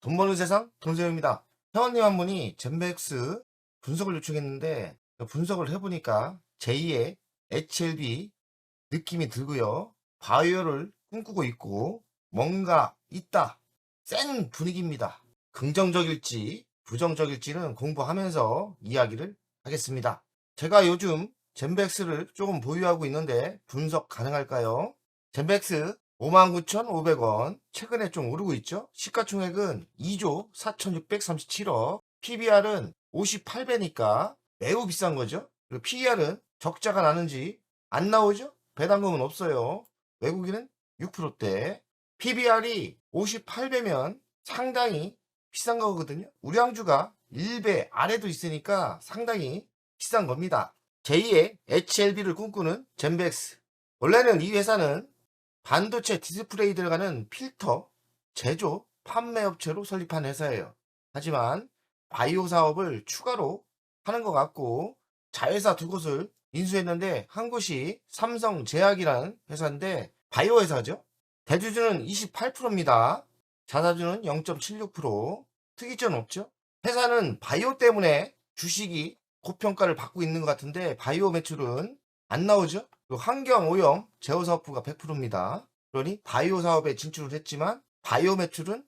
돈 버는 세상 돈세입니다. 회원님 한 분이 젠백스 분석을 요청했는데 분석을 해보니까 제2의 HLB 느낌이 들고요. 바이오를 꿈꾸고 있고 뭔가 있다. 센 분위기입니다. 긍정적일지 부정적일지는 공부하면서 이야기를 하겠습니다. 제가 요즘 젠백스를 조금 보유하고 있는데 분석 가능할까요? 젠백스 59,500원 최근에 좀 오르고 있죠? 시가총액은 2조 4,637억 PBR은 58배니까 매우 비싼 거죠? 그리고 PER은 적자가 나는지 안 나오죠? 배당금은 없어요. 외국인은 6%대 PBR이 58배면 상당히 비싼 거거든요. 우량주가 1배 아래도 있으니까 상당히 비싼 겁니다. 제2의 HLB를 꿈꾸는 젠백스. 원래는 이 회사는 반도체 디스플레이 들어가는 필터 제조 판매 업체로 설립한 회사예요. 하지만 바이오 사업을 추가로 하는 것 같고 자회사 두 곳을 인수했는데 한 곳이 삼성제약이라는 회사인데 바이오 회사죠. 대주주는 28%입니다. 자사주는 0.76%. 특이점 없죠? 회사는 바이오 때문에 주식이 고평가를 받고 있는 것 같은데 바이오 매출은 안 나오죠? 그리고 환경 오염 제어 사업부가 100%입니다. 그러니 바이오 사업에 진출을 했지만 바이오 매출은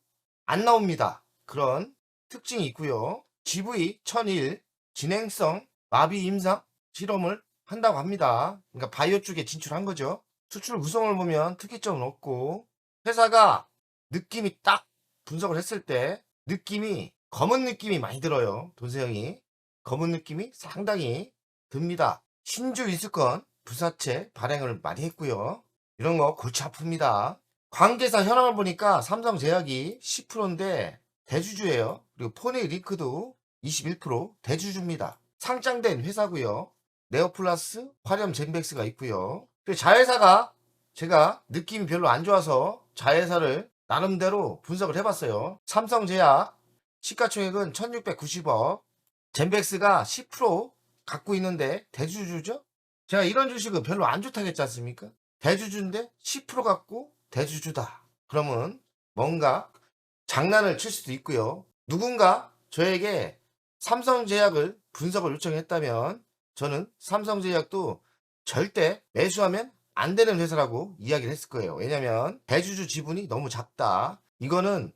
안 나옵니다. 그런 특징이 있고요. GV 1001 진행성 마비 임상 실험을 한다고 합니다. 그러니까 바이오 쪽에 진출한 거죠. 수출 구성을 보면 특이점은 없고 회사가 느낌이 딱 분석을 했을 때 느낌이 검은 느낌이 많이 들어요. 돈세형이 검은 느낌이 상당히 듭니다. 신주 이수건 부사채 발행을 많이 했고요. 이런 거 골치 아픕니다. 관계사 현황을 보니까 삼성제약이 10%인데 대주주예요. 그리고 포니 링크도 21% 대주주입니다. 상장된 회사고요. 네오플러스, 화렴 젠백스가 있고요. 자회사가 제가 느낌이 별로 안 좋아서 자회사를 나름대로 분석을 해봤어요. 삼성제약 시가총액은 1690억, 젠백스가 10% 갖고 있는데 대주주죠? 제가 이런 주식은 별로 안 좋다고 했지 않습니까? 대주주인데 10% 갖고 대주주다. 그러면 뭔가 장난을 칠 수도 있고요. 누군가 저에게 삼성제약을 분석을 요청했다면 저는 삼성제약도 절대 매수하면 안 되는 회사라고 이야기를 했을 거예요. 왜냐면 대주주 지분이 너무 작다. 이거는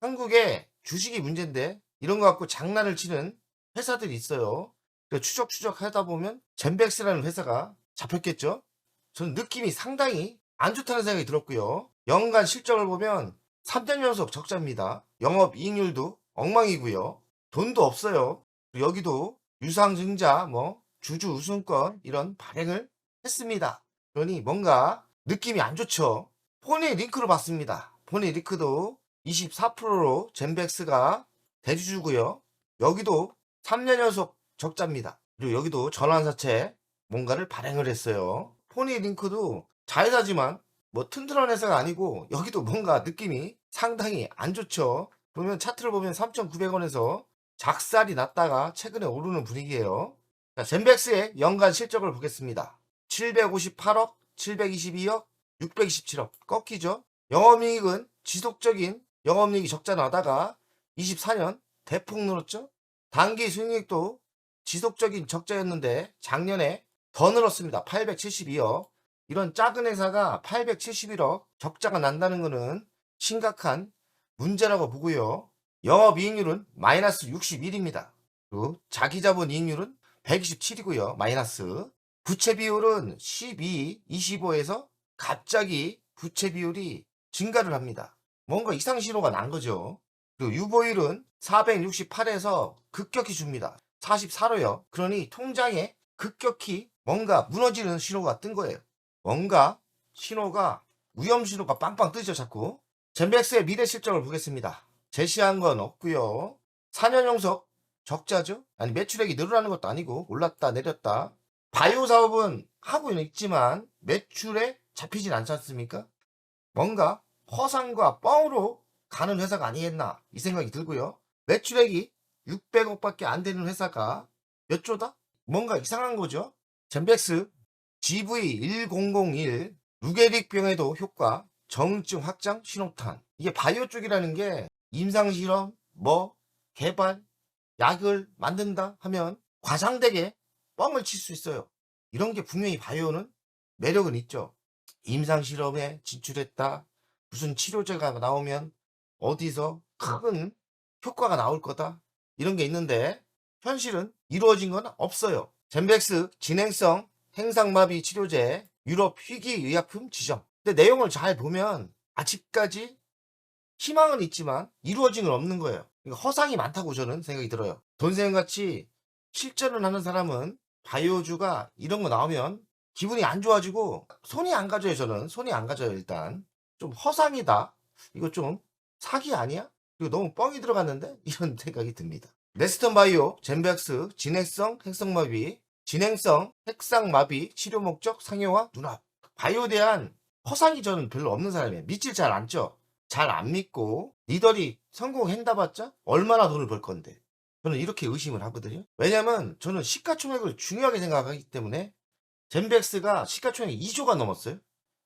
한국의 주식이 문제인데 이런 거 갖고 장난을 치는 회사들이 있어요. 그래서 추적 추적 하다 보면 젠백스라는 회사가 잡혔겠죠. 저는 느낌이 상당히 안 좋다는 생각이 들었고요. 연간 실적을 보면 3년 연속 적자입니다. 영업 이익률도 엉망이고요. 돈도 없어요. 여기도 유상증자, 뭐 주주 우승권 이런 발행을 했습니다. 그러니 뭔가 느낌이 안 좋죠. 포니 링크로 봤습니다. 포니 링크도 24%로 젠백스가 대주주고요. 여기도 3년 연속 적자입니다. 그리고 여기도 전환사채 뭔가를 발행을 했어요. 포니 링크도 자회사지만 뭐 튼튼한 회사가 아니고 여기도 뭔가 느낌이 상당히 안 좋죠. 보면 차트를 보면 3,900원에서 작살이 났다가 최근에 오르는 분위기예요. 자, 젠백스의 연간 실적을 보겠습니다. 758억, 722억, 627억 꺾이죠. 영업이익은 지속적인 영업이익이 적자 나다가 24년 대폭 늘었죠. 단기 수익률도 지속적인 적자였는데 작년에 더 늘었습니다. 872억. 이런 작은 회사가 871억 적자가 난다는 것은 심각한 문제라고 보고요. 영업이익률은 마이너스 61입니다. 그리고 자기자본 이익률은 127이고요. 마이너스. 부채 비율은 12, 25에서 갑자기 부채 비율이 증가를 합니다. 뭔가 이상 신호가 난 거죠. 그리고 유보율은 468에서 급격히 줍니다. 44로요. 그러니 통장에 급격히 뭔가 무너지는 신호가 뜬 거예요. 뭔가 신호가 위험 신호가 빵빵 뜨죠 자꾸. 젠백스의 미래 실적을 보겠습니다. 제시한 건 없고요. 4년 연속 적자죠. 아니 매출액이 늘어나는 것도 아니고 올랐다 내렸다. 바이오 사업은 하고 있지만 매출에 잡히진 않지 않습니까? 뭔가 허상과 뻥으로 가는 회사가 아니겠나 이 생각이 들고요. 매출액이 600억밖에 안 되는 회사가 몇 조다? 뭔가 이상한 거죠. 젠백스 GV1001 루게릭병에도 효과 정증 확장 신호탄 이게 바이오 쪽이라는 게 임상실험, 뭐, 개발, 약을 만든다 하면 과장되게 뻥을 칠 수 있어요. 이런 게 분명히 바이오는 매력은 있죠. 임상실험에 진출했다. 무슨 치료제가 나오면 어디서 큰 효과가 나올 거다. 이런 게 있는데 현실은 이루어진 건 없어요. 젠백스 진행성 행상마비 치료제 유럽 희귀의약품 지정. 근데 내용을 잘 보면 아직까지 희망은 있지만 이루어진 건 없는 거예요. 그러니까 허상이 많다고 저는 생각이 들어요. 돈생같이 실전을 하는 사람은 바이오주가 이런 거 나오면 기분이 안 좋아지고 손이 안 가져요 저는 손이 안 가져요 일단 좀 허상이다 이거 좀 사기 아니야? 이거 너무 뻥이 들어갔는데 이런 생각이 듭니다. 네스턴 바이오 젠백스 진행성 핵성마비 진행성 핵상마비 치료 목적 상용화 눈앞 바이오에 대한 허상이 저는 별로 없는 사람이에요. 믿질 잘 않죠. 잘 안 믿고 니들이 성공했다봤자 얼마나 돈을 벌 건데 저는 이렇게 의심을 하거든요. 왜냐면 저는 시가총액을 중요하게 생각하기 때문에 젠백스가 시가총액 2조가 넘었어요.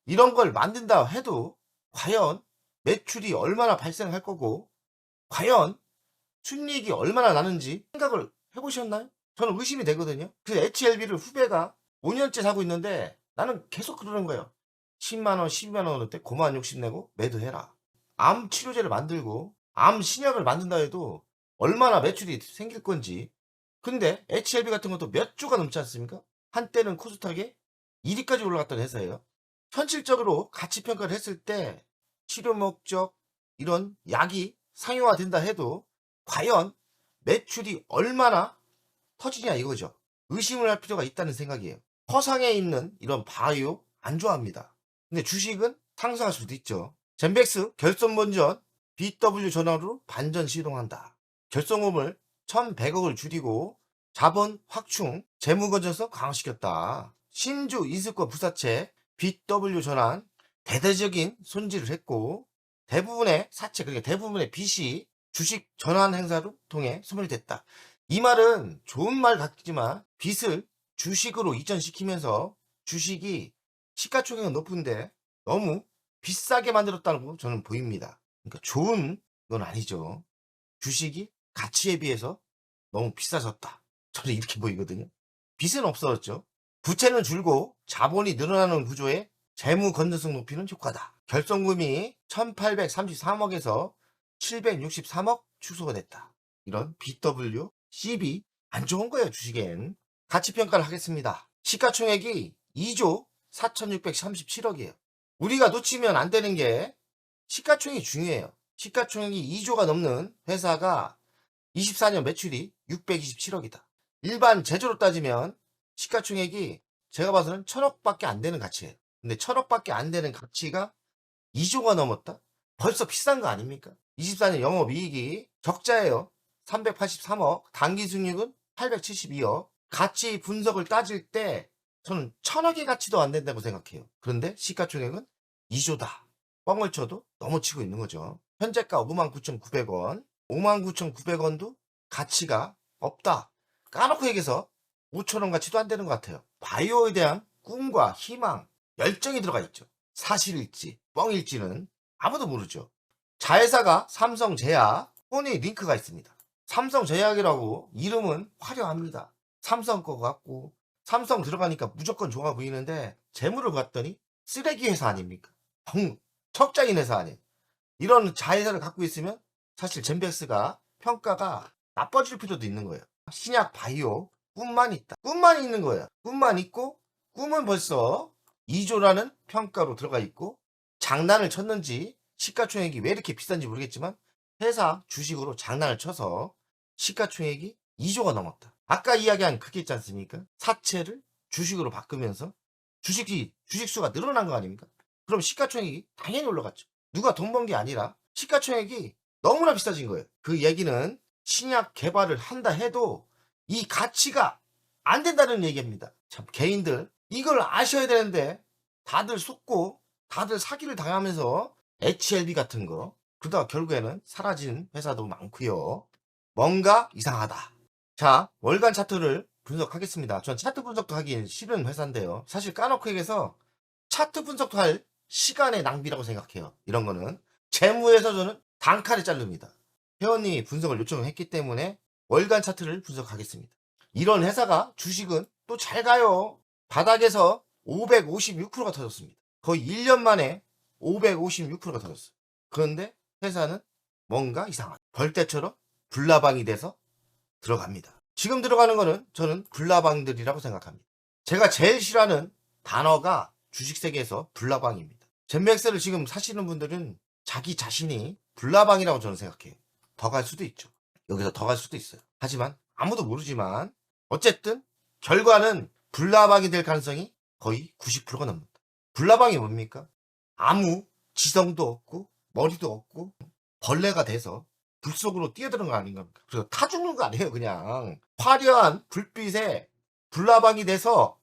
이런 걸 만든다 해도 과연 매출이 얼마나 발생할 거고 과연 순이익이 얼마나 나는지 생각을 해보셨나요? 저는 의심이 되거든요. 그 HLB를 후배가 5년째 사고 있는데 나는 계속 그러는 거예요. 10만원, 12만원 원대 고만 욕심 내고 매도해라. 암 치료제를 만들고 암 신약을 만든다 해도 얼마나 매출이 생길 건지. 근데 HLB 같은 것도 몇 조가 넘지 않습니까? 한때는 코스닥에 1위까지 올라갔던 회사예요. 현실적으로 가치 평가를 했을 때 치료 목적 이런 약이 상용화된다 해도 과연 매출이 얼마나 터지냐 이거죠. 의심을 할 필요가 있다는 생각이에요. 허상에 있는 이런 바이오 안 좋아합니다. 근데 주식은 상승할 수도 있죠. 젠백스 결손본전 BW 전환으로 반전 시동한다. 결손금을 1100억을 줄이고 자본 확충, 재무 건전성 강화시켰다. 신주 이습권 부사채 BW 전환 대대적인 손질을 했고 대부분의 사채 그러니까 대부분의 빚이 주식 전환 행사로 통해 소멸됐다. 이 말은 좋은 말 같지만 빚을 주식으로 이전시키면서 주식이 시가총액은 높은데 너무 비싸게 만들었다고 저는 보입니다. 그러니까 좋은 건 아니죠. 주식이 가치에 비해서 너무 비싸졌다. 저는 이렇게 보이거든요. 빚은 없어졌죠. 부채는 줄고 자본이 늘어나는 구조에 재무 건전성 높이는 효과다. 결손금이 1833억에서 763억 축소가 됐다. 이런 BW, CB 안 좋은 거예요 주식엔. 가치평가를 하겠습니다. 시가총액이 2조 4637억이에요. 우리가 놓치면 안 되는 게 시가총액이 중요해요. 시가총액이 2조가 넘는 회사가 24년 매출이 627억이다. 일반 제조로 따지면 시가총액이 제가 봐서는 천억밖에 안 되는 가치예요. 근데 천억밖에 안 되는 가치가 2조가 넘었다? 벌써 비싼 거 아닙니까? 24년 영업이익이 적자예요. 383억, 단기 순이익은 872억. 가치 분석을 따질 때 저는 천억의 가치도 안 된다고 생각해요. 그런데 시가총액은 2조다. 뻥을 쳐도 너무 치고 있는 거죠. 현재가 59,900원, 59,900원도 가치가 없다. 까놓고 얘기해서 5천원 가치도 안 되는 것 같아요. 바이오에 대한 꿈과 희망, 열정이 들어가 있죠. 사실일지, 뻥일지는 아무도 모르죠. 자회사가 삼성제약, 폰이 링크가 있습니다. 삼성제약이라고 이름은 화려합니다. 삼성 거 같고, 삼성 들어가니까 무조건 좋아 보이는데, 재물을 봤더니 쓰레기 회사 아닙니까? 펑, 척장인 회사 아니에요. 이런 자회사를 갖고 있으면 사실 젠백스가 평가가 나빠질 필요도 있는 거예요. 신약 바이오, 꿈만 있다. 꿈만 있는 거예요. 꿈만 있고, 꿈은 벌써 2조라는 평가로 들어가 있고, 장난을 쳤는지, 시가총액이 왜 이렇게 비싼지 모르겠지만, 회사 주식으로 장난을 쳐서 시가총액이 2조가 넘었다. 아까 이야기한 그게 있지 않습니까? 사채를 주식으로 바꾸면서 주식이, 주식수가 늘어난 거 아닙니까? 그럼 시가총액이 당연히 올라갔죠. 누가 돈 번 게 아니라 시가총액이 너무나 비싸진 거예요. 그 얘기는 신약 개발을 한다 해도 이 가치가 안 된다는 얘기입니다. 참 개인들 이걸 아셔야 되는데 다들 속고 다들 사기를 당하면서 HLB 같은 거 그러다가 결국에는 사라진 회사도 많고요. 뭔가 이상하다. 자 월간 차트를 분석하겠습니다. 전 차트 분석도 하기 싫은 회사인데요. 사실 까놓고 얘기해서 차트 분석도 할 시간의 낭비라고 생각해요. 이런 거는 재무에서 저는 단칼에 자릅니다. 회원님이 분석을 요청을 했기 때문에 월간 차트를 분석하겠습니다. 이런 회사가 주식은 또 잘 가요. 바닥에서 556%가 터졌습니다. 거의 1년 만에 556%가 터졌어요. 그런데 회사는 뭔가 이상하다. 벌떼처럼 불나방이 돼서 들어갑니다. 지금 들어가는 거는 저는 불나방들이라고 생각합니다. 제가 제일 싫어하는 단어가 주식세계에서 불나방입니다. 젠맥스를 지금 사시는 분들은 자기 자신이 불나방이라고 저는 생각해요. 더 갈 수도 있죠. 여기서 더 갈 수도 있어요. 하지만 아무도 모르지만 어쨌든 결과는 불나방이 될 가능성이 거의 90%가 넘는다. 불나방이 뭡니까? 아무 지성도 없고 머리도 없고 벌레가 돼서 불 속으로 뛰어드는 거 아닌가? 그래서 타 죽는 거 아니에요, 그냥. 화려한 불빛에 불나방이 돼서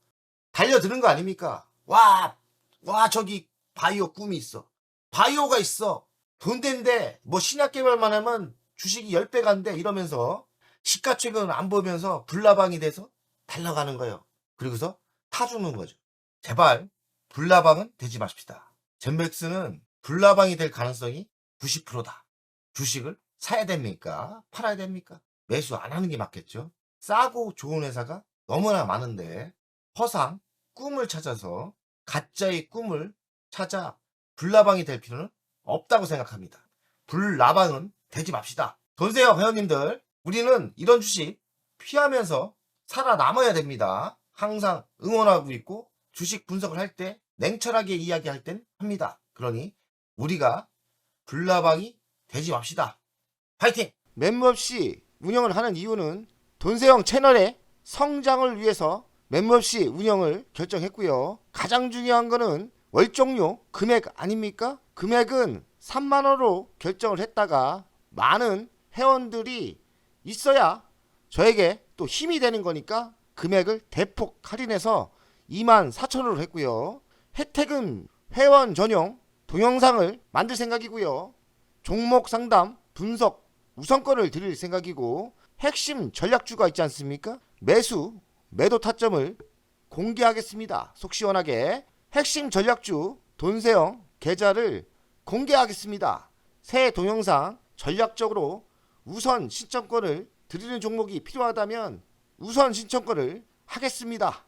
달려드는 거 아닙니까? 와, 와, 저기 바이오 꿈이 있어. 바이오가 있어. 돈 된대. 뭐 신약 개발만 하면 주식이 10배 간대. 이러면서 시가총액을 안 보면서 불나방이 돼서 달려가는 거예요. 그리고서 타 죽는 거죠. 제발 불나방은 되지 마십시다. 젠백스는 불나방이 될 가능성이 90%다. 주식을 사야 됩니까? 팔아야 됩니까? 매수 안 하는 게 맞겠죠? 싸고 좋은 회사가 너무나 많은데 허상, 꿈을 찾아서 가짜의 꿈을 찾아 불나방이 될 필요는 없다고 생각합니다. 불나방은 되지 맙시다. 돈세요 회원님들. 우리는 이런 주식 피하면서 살아남아야 됩니다. 항상 응원하고 있고 주식 분석을 할 때 냉철하게 이야기할 땐 합니다. 그러니 우리가 불나방이 되지 맙시다. 파이팅! 멤버 없이 운영을 하는 이유는 돈세형 채널의 성장을 위해서 멤버 없이 운영을 결정했고요. 가장 중요한 거는 월종료 금액 아닙니까? 금액은 3만 원으로 결정을 했다가 많은 회원들이 있어야 저에게 또 힘이 되는 거니까 금액을 대폭 할인해서 2만 4천 원으로 했고요. 혜택은 회원 전용 동영상을 만들 생각이고요. 종목 상담, 분석, 우선권을 드릴 생각이고 핵심 전략주가 있지 않습니까? 매수, 매도 타점을 공개하겠습니다. 속 시원하게 핵심 전략주 돈세형 계좌를 공개하겠습니다. 새 동영상 전략적으로 우선 신청권을 드리는 종목이 필요하다면 우선 신청권을 하겠습니다.